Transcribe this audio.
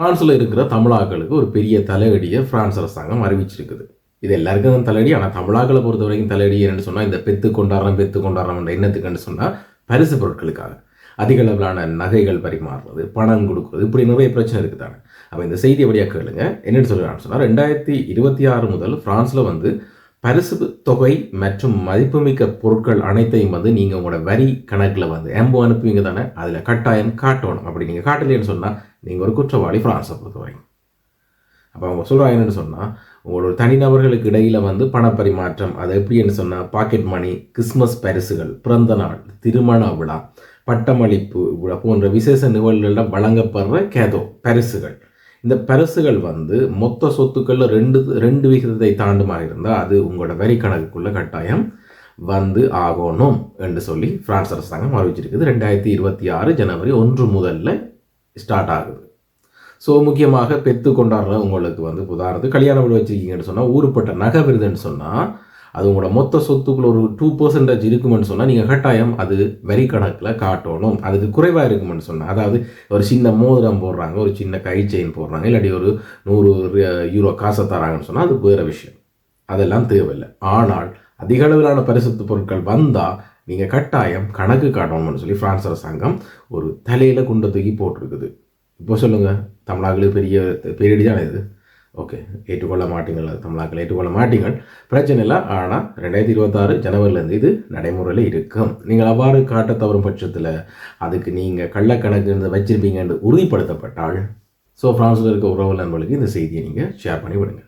பிரான்ஸில் இருக்கிற தமிழாக்களுக்கு ஒரு பெரிய தலையடியை பிரான்ஸ் அரசாங்கம் அறிவிச்சிருக்குது. இது எல்லாருக்கும் தான் தலையடி ஆனால் தமிழாக்களை பொறுத்த வரைக்கும் தலையடி என்னன்னு சொன்னால் இந்த பெத்து கொண்டாடுறோம் பெத்து கொண்டாடுறோம் எண்ணத்துக்குன்னு சொன்னால் பரிசு பொருட்களுக்காக. அதிக அளவிலான நகைகள் பரிமாறுறது பணம் கொடுக்குறது இப்படி நிறைய பிரச்சனை இருக்குது தானே அப்போ இந்த செய்தி வழியாக கேளுங்க. என்னென்னு சொல்கிறான்னு சொன்னால் ரெண்டாயிரத்தி இருபத்தி ஆறு முதல் ஃப்ரான்ஸில் வந்து பரிசு தொகை மற்றும் மதிப்புமிக்க பொருட்கள் அனைத்தையும் வந்து நீங்கள் உங்களோட வரி கணக்கில் வந்து எம்போ அனுப்புவீங்க தானே? அதில் கட்டாயம் காட்டணும். அப்படி நீங்கள் காட்டலைன்னு சொன்னால் நீங்கள் ஒரு குற்றவாளி ஃப்ரான்ஸை பொறுத்தவரை அப்போ அவங்க சொல்கிறாங்க என்னென்னு சொன்னால் உங்களோட தனிநபர்களுக்கு இடையில் வந்து பணப்பரிமாற்றம் அது எப்படின்னு சொன்னால் பாக்கெட் மணி கிறிஸ்மஸ் பரிசுகள் பிறந்த நாள் திருமண விழா பட்டமளிப்பு விழா போன்ற விசேஷ நிகழ்வுகளில் வழங்கப்படுற கேதோ பரிசுகள். இந்த பரிசுகள் வந்து மொத்த சொத்துக்களில் ரெண்டு ரெண்டு விகிதத்தை தாண்டுமாக இருந்தால் அது உங்களோட வரி கணக்குக்குள்ள கட்டாயம் வந்து ஆகணும் என்று சொல்லி பிரான்ஸ் அரசாங்கம் அறிவிச்சிருக்குது. ரெண்டாயிரத்தி இருபத்தி ஆறு ஜனவரி ஒன்று முதல்ல ஸ்டார்ட் ஆகுது. ஸோ முக்கியமாக பெத்து கொண்டாடுற உங்களுக்கு வந்து உதாரணத்துக்கு கல்யாணம் வீடு வச்சுருக்கீங்கன்னு சொன்னால் ஊருப்பட்ட நகை விருதுன்னு சொன்னால் அது உங்களோட மொத்த சொத்துக்குள்ள ஒரு டூ பர்சன்டேஜ் இருக்குமென்னு சொன்னால் நீங்கள் கட்டாயம் அது வரி கணக்கில் காட்டணும். அதுக்கு குறைவாக இருக்குமென்னு சொன்னால் அதாவது ஒரு சின்ன மோதிரம் போடுறாங்க ஒரு சின்ன கை செயின் போடுறாங்க இல்லாட்டி ஒரு நூறு யூரோ காசை தராங்கன்னு சொன்னால் அது வேறு விஷயம். அதெல்லாம் தேவையில்லை. ஆனால் அதிக அளவிலான பரிசுத்து பொருட்கள் வந்தால் நீங்கள் கட்டாயம் கணக்கு காட்டணும்னு சொல்லி பிரான்ஸ் அரசாங்கம் ஒரு தலையில் குண்டை தூக்கி போட்டிருக்குது. இப்போ சொல்லுங்கள் தமிழாக்களுக்கு பெரிய பேரிடி தானே இது? ஓகே ஏற்றுக்கொள்ள மாட்டீங்கள். தமிழாக்கள் ஏற்றுக்கொள்ள மாட்டீங்கள். பிரச்சனை இல்லை. ஆனால் ரெண்டாயிரத்தி இருபத்தாறு ஜனவரிலேருந்து இது நடைமுறையில் இருக்கும். நீங்கள் அவ்வாறு காட்ட தவறும் பட்சத்தில் அதுக்கு நீங்கள் கள்ளக்கணக்கு வச்சிருப்பீங்கன்னு உறுதிப்படுத்தப்பட்டால் ஸோ ஃப்ரான்ஸில் இருக்க உறவு நண்பர்களுக்கு இந்த செய்தியை நீங்கள் ஷேர் பண்ணி விடுங்க